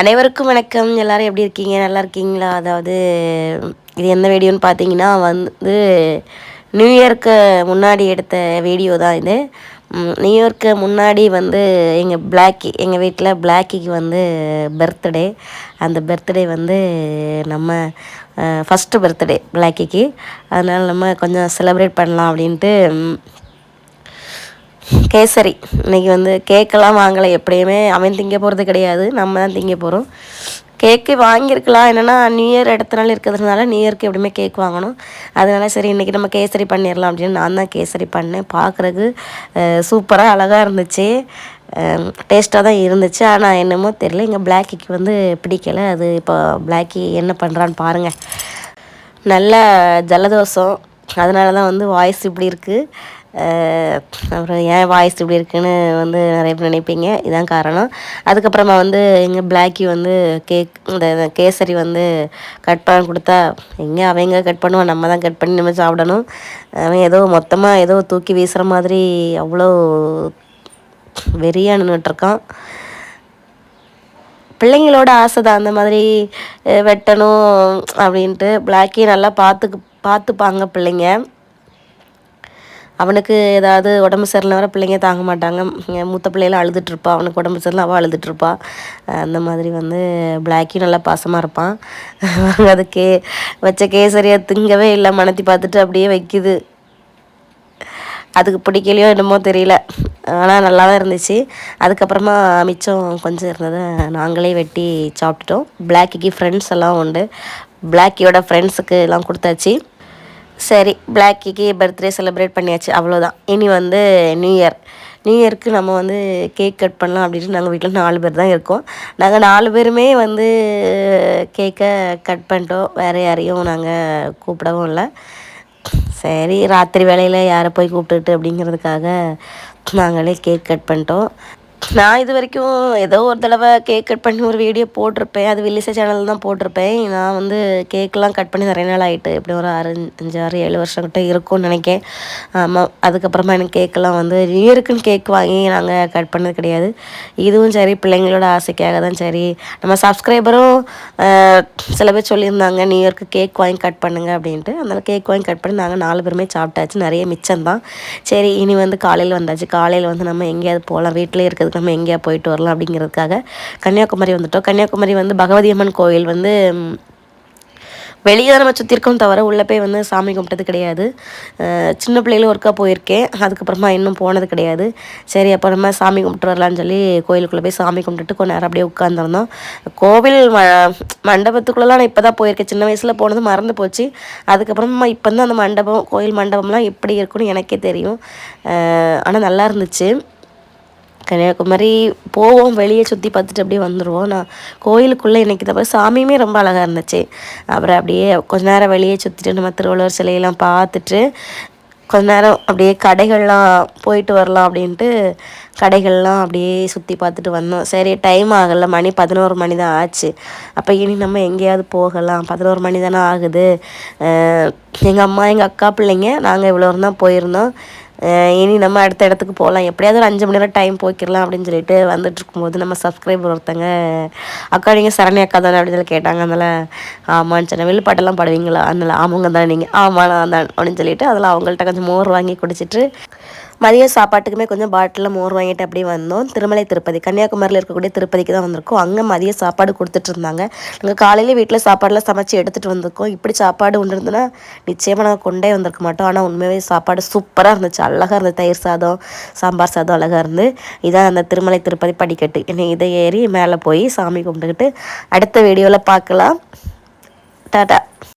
அனைவருக்கும் வணக்கம். எல்லோரும் எப்படி இருக்கீங்க? நல்லா இருக்கீங்களா? அதாவது இது எந்த வீடியோன்னு பார்த்தீங்கன்னா வந்து நியூ இயர்க்கு முன்னாடி எடுத்த வீடியோ தான் இது. நியூ இயர்க்கு முன்னாடி வந்து எங்கள் பிளாக்கி எங்கள் வீட்டில் பிளாக்கிக்கு வந்து பர்த்டே அந்த பர்த்டே வந்து நம்ம ஃபஸ்ட்டு பர்த்டே பிளாக்கிக்கு அதனால் நம்ம கொஞ்சம் செலப்ரேட் பண்ணலாம் அப்படின்ட்டு கேசரி. இன்றைக்கி வந்து கேக்கெல்லாம் வாங்கலை. எப்படியுமே அவன் திங்க போகிறது கிடையாது. நம்ம தான் திங்க போகிறோம் கேக்கு வாங்கியிருக்கலாம். என்னென்னா நியூ இயர் இடத்த நாள் இருக்கிறதுனால நியூ இயர்க்கு எப்படியுமே கேக் வாங்கணும். அதனால சரி இன்றைக்கி நம்ம கேசரி பண்ணிடலாம் அப்படின்னு நான் தான் கேசரி பண்ணேன். பார்க்குறதுக்கு சூப்பராக அழகாக இருந்துச்சு. டேஸ்ட்டாக தான் இருந்துச்சு. ஆனால் என்னமோ தெரியல. இங்கே பிளாக்கிக்கு வந்து பிடிக்கலை. அது இப்போ பிளாக்கி என்ன பண்ணுறான்னு பாருங்கள் நல்ல ஜலதோஷம். அதனால தான் வந்து வாய்ஸ் இப்படி இருக்குது அப்புறம் ஏன் வாய்ஸ் இப்படி இருக்குன்னு வந்து நிறைய பேர் நினைப்பீங்க. இதான் காரணம். அதுக்கப்புறமா வந்து எங்கள் பிளாக்கி வந்து கேக் இந்த கேசரி வந்து கட் பண்ண கொடுத்தா எங்கே அவங்க கட் பண்ணுவோம் நம்ம தான் கட் பண்ணி நம்ம சாப்பிடணும். அவன் ஏதோ மொத்தமாக ஏதோ தூக்கி வீசுகிற மாதிரி அவ்வளோ வெறியாக நின்றுட்டுருக்கான் பிள்ளைங்களோட ஆசை தான் அந்த மாதிரி வெட்டணும் அப்படின்ட்டு பிளாக்கி நல்லா பார்த்துக்கு பார்த்துப்பாங்க பிள்ளைங்க. அவனுக்கு ஏதாவது உடம்பு சரியில்லை வர பிள்ளைங்க தாங்க மாட்டாங்க. மூத்த பிள்ளைலாம் அழுதுட்ருப்பா அவனுக்கு உடம்பு சரியில்லை அவள் அழுதுட்ருப்பா அந்த மாதிரி வந்து பிளாக்கியும் நல்லா பாசமாக இருப்பான். அது கே வச்ச கேசரியாக திங்கவே இல்லை. மனத்தி பார்த்துட்டு அப்படியே வைக்குது. அதுக்கு பிடிக்கலையோ என்னமோ தெரியல. ஆனால் நல்லா தான் இருந்துச்சு. அதுக்கப்புறமா மிச்சம் கொஞ்சம் இருந்ததை நாங்களே வெட்டி சாப்பிட்டுட்டோம். பிளாக்கிக்கு ஃப்ரெண்ட்ஸ் எல்லாம் உண்டு. பிளாக்கியோட ஃப்ரெண்ட்ஸுக்கு எல்லாம் கொடுத்தாச்சு. சரி பிளாக்கிக்கு பர்த்டே செலிப்ரேட் பண்ணியாச்சு அவ்வளோதான் இனி வந்து நியூ இயர் நியூ இயர்க்கு நம்ம வந்து கேக் கட் பண்ணலாம் அப்படின்ட்டு நாங்கள் வீட்டில் நாலு பேர் தான் இருக்கோம். நாங்கள் நாலு பேருமே வந்து கேக்கை கட் பண்ணிட்டோம். வேறு யாரையும் நாங்கள் கூப்பிடவும் இல்லை. சரி ராத்திரி வேலையில் யாரை போய் கூப்பிட்டுட்டு அப்படிங்கிறதுக்காக நாங்களே கேக் கட் பண்ணிட்டோம். நான் இது வரைக்கும் ஏதோ ஒரு தடவை கேக் கட் பண்ணி ஒரு வீடியோ போட்டிருப்பேன். அது வில்லிசை சேனல் தான் போட்டிருப்பேன். நான் வந்து கேக்கெலாம் கட் பண்ணி நிறைய நாள் ஆகிட்டு எப்படி ஒரு ஆறு அஞ்சு ஆறு ஏழு வருஷம் கிட்ட இருக்கும்னு நினைக்கேன் ஆமாம் அதுக்கப்புறமா எனக்கு கேக்கெலாம் வந்து நியூ இயருக்குன்னு கேக் வாங்கி நாங்கள் கட் பண்ணது கிடையாது. இதுவும் சரி பிள்ளைங்களோட ஆசைக்காக தான் சரி. நம்ம சப்ஸ்கிரைபரும் சில பேர் சொல்லியிருந்தாங்க நியூ இயர்க்கு கேக் வாங்கி கட் பண்ணுங்க அப்படின்ட்டு. அதனால் கேக் வாங்கி கட் பண்ணி நாங்கள் நாலு பேருமே சாப்பிட்டாச்சு. நிறைய மிச்சம் தான் சரி இனி வந்து காலையில் வந்தாச்சு. காலையில் வந்து நம்ம எங்கேயாவது போகலாம். வீட்டிலே இருக்கிறது நம்ம எங்கேயா போயிட்டு வரலாம் அப்படிங்கிறதுக்காக கன்னியாகுமரி வந்துட்டோம். கன்னியாகுமரி வந்து பகவதி அம்மன் கோயில் வந்து வெளியே நம்ம சுற்றிருக்கோம் தவிர உள்ளே போய் வந்து சாமி கும்பிட்டது கிடையாது. சின்ன பிள்ளைகளும் ஒருக்கா போயிருக்கேன். அதுக்கப்புறமா இன்னும் போனது கிடையாது. சரி அப்புறமா நம்ம சாமி கும்பிட்டு வரலான்னு சொல்லி கோயிலுக்குள்ளே போய் சாமி கும்பிட்டுட்டு கொஞ்சம் நேரம் அப்படியே உட்காந்துருந்தோம் கோவில் ம மண்டபத்துக்குள்ளெலாம் நான் இப்போ தான் போயிருக்கேன். சின்ன வயசில் போனது மறந்து போச்சு. அதுக்கப்புறமா இப்போ தான் அந்த மண்டபம் கோயில் மண்டபம்லாம் எப்படி இருக்குன்னு எனக்கே தெரியும். ஆனால் நல்லா இருந்துச்சு. கன்னியாகுமரி போவோம் வெளியே சுற்றி பார்த்துட்டு அப்படியே வந்துடுவோம் நான் கோயிலுக்குள்ளே இன்றைக்கி தவிர சாமியுமே ரொம்ப அழகாக இருந்துச்சு. அப்புறம் அப்படியே கொஞ்ச நேரம் வெளியே சுற்றிட்டு நம்ம திருவள்ளுவர் சிலையெல்லாம் பார்த்துட்டு கொஞ்ச நேரம் அப்படியே கடைகள்லாம் போயிட்டு வரலாம் அப்படின்ட்டு கடைகள்லாம் அப்படியே சுற்றி பார்த்துட்டு வந்தோம். சரி டைம் ஆகலை. மணி பதினோரு மணி தான் ஆச்சு. அப்போ இனி நம்ம எங்கேயாவது போகலாம். பதினோரு மணி தானே ஆகுது. எங்கள் அம்மா எங்கள் அக்கா பிள்ளைங்க நாங்கள் இவ்வளோ தான் போயிருந்தோம். இனி நம்ம அடுத்த இடத்துக்கு போகலாம். எப்படியாவது ஒரு அஞ்சு மணி நேரம் டைம் போய்க்கிடலாம் அப்படின்னு சொல்லிட்டு வந்துட்டு இருக்கும்போது நம்ம சப்ஸ்கிரைபர் ஒருத்தங்க அக்கா நீங்கள் சரணி அக்கா தானே? அப்படின்னு சொல்லி கேட்டாங்க. அதனால் ஆமான்னு சொன்னேன். வெளிப்பாட்டெல்லாம் பாடுவீங்களா? அதனால் ஆமாங்க தானே. நீங்கள் ஆமாம் தான். அப்படின்னு சொல்லிட்டு அதில் அவங்கள்ட்ட கொஞ்சம் மோர் வாங்கி குடிச்சிட்டு மதிய சாப்பாட்டுக்குமே கொஞ்சம் பாட்டிலில் மோர் வாங்கிட்டு அப்படியே வந்தோம். திருமலை திருப்பதி கன்னியாகுமரியில் இருக்கக்கூடிய திருப்பதிக்கு தான் வந்திருக்கோம். அங்கே மதிய சாப்பாடு கொடுத்துட்டு இருந்தாங்க. நாங்கள் காலையில் வீட்டில் சாப்பாடெலாம் சமைச்சு எடுத்துகிட்டு வந்திருக்கோம். இப்படி சாப்பாடு ஒன்று இருந்ததுன்னா நிச்சயமாக நாங்கள் கொண்டே வந்திருக்க மாட்டோம். ஆனால் உண்மையாகவே சாப்பாடு சூப்பராக இருந்துச்சு. அழகாக இருந்தது தயிர் சாதம் சாம்பார் சாதம் அழகாக இருந்து. இதான் அந்த திருமலை திருப்பதி படிக்கட்டு. என்னை இதை ஏறி மேலே போய் சாமி கும்பிட்டுக்கிட்டு அடுத்த வீடியோவில் பார்க்கலாம். டாட்டா